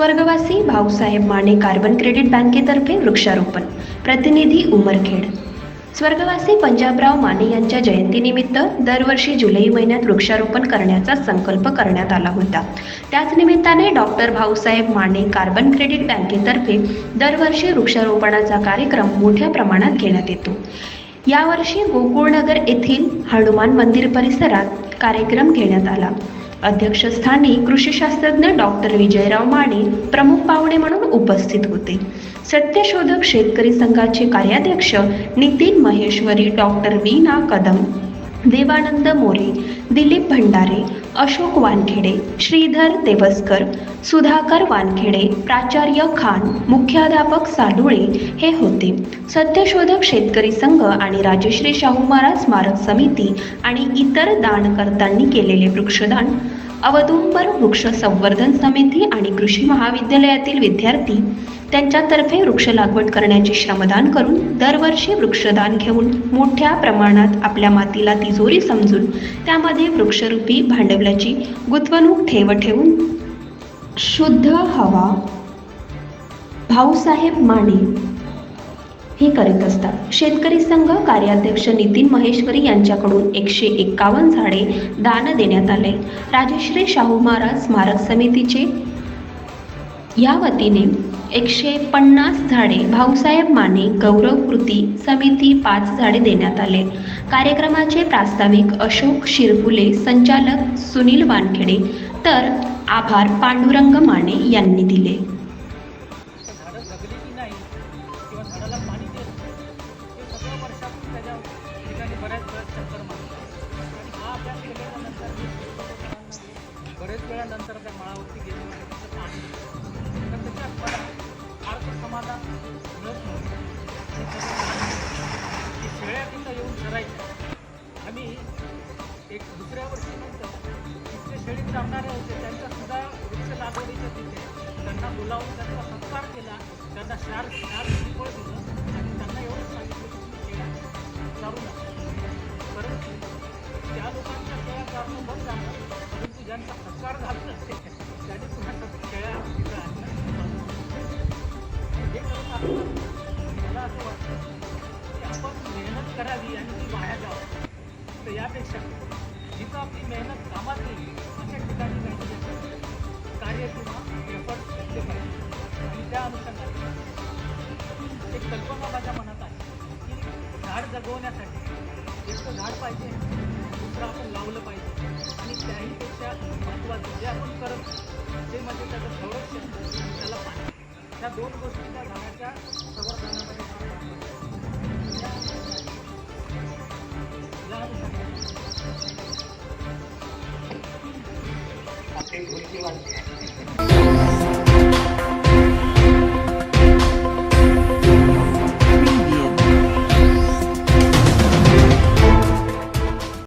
स्वर्गवासी Bhausaheb Mane carbon credit बँकेतर्फे वृक्षारोपण. प्रतिनिधी उमरखेड. स्वर्गवासी पंजाबराव माने यांच्या जयंतीनिमित्त दरवर्षी जुलै महिन्यात वृक्षारोपण करण्याचा संकल्प करण्यात आला होता. त्याच निमित्ताने doctor Bhausaheb Mane carbon credit बँकेतर्फे दरवर्षी वृक्षारोपणाचा कार्यक्रम मोठ्या प्रमाणात घेण्यात येतो. यावर्षी गोकुळनगर येथील हनुमान मंदिर परिसरात कार्यक्रम घेण्यात आला. अध्यक्षस्थानी कृषी शास्त्रज्ञ डॉक्टर विजयराव माने प्रमुख पाहुणे म्हणून उपस्थित होते. सत्यशोधक शेतकरी संघाचे कार्याध्यक्ष नितीन महेश्वरी डॉक्टर वीना कदम देवानंद मोरे दिलीप भंडारे अशोक वानखेडे श्रीधर देवस्कर सुधाकर वानखेडे प्राचार्य खान मुख्याध्यापक साडुळे हे होते. सत्यशोधक शेतकरी संघ आणि राजश्री शाहू महाराज स्मारक समिती आणि इतर दानकर्त्यांनी केलेले वृक्षदान अवदुंबर वृक्ष संवर्धन समिती आणि कृषी महाविद्यालयातील विद्यार्थी त्यांच्यातर्फे वृक्ष लागवड करण्याचे श्रमदान करून दरवर्षी वृक्षदान घेऊन मोठ्या प्रमाणात आपल्या मातीला तिजोरी समजून त्यामध्ये वृक्षरूपी भांडवलाची गुंतवणूक ठेव ठेवून शुद्ध हवा भाऊसाहेब माने हे करीत असतात. शेतकरी संघ कार्याध्यक्ष नितीन महेश्वरी यांच्याकडून एकशे एक्कावन्न झाडे दान देण्यात आले. राजश्री शाहू महाराज स्मारक समितीचे या वतीने एकशे पन्नास झाडे भाऊसाहेब माने गौरव कृती समिती पाच झाडे देण्यात आले. कार्यक्रमाचे प्रास्ताविक अशोक शिरफुले संचालक सुनील वानखेडे तर आभार पांडुरंग माने यांनी दिले. झाडं जगली की नाही किंवा फारच समाधान आणि तिथं येऊन चरायच्या आम्ही एक दुसऱ्या वर्षीनंतर तिथले शेळीत जाणारे होते त्यांचासुद्धा वृक्ष लागवडीच्या तिथे त्यांना बोलावून त्यांचा सत्कार केला. त्यांना शार शार फळ दिलं आणि त्यांना एवढंच सांगितलं की तुम्ही शेळ्या चालू नका. परंतु त्या लोकांच्या शेळ्या चारणं बंद झालं परंतु ज्यांचा सत्कार झाला नसेल यापेक्षा जिथं आपली मेहनत कामात येईल अशा ठिकाणी काहीतरी कार्य किंवा एफर्ट घेतले पाहिजे आणि त्या अनुषंगाने एक कल्पना माझ्या मनात आहे की झाड जगवण्यासाठी एक तर झाड पाहिजे दुसरं आपण लावलं पाहिजे. आणि त्याहीपेक्षा महत्त्वाचं जे आपण करत ते म्हणजे त्याचं संरक्षण त्याला पाहिजे ह्या दोन गोष्टी त्या झाडाच्या संवर्धनामध्ये 黑枸杞我还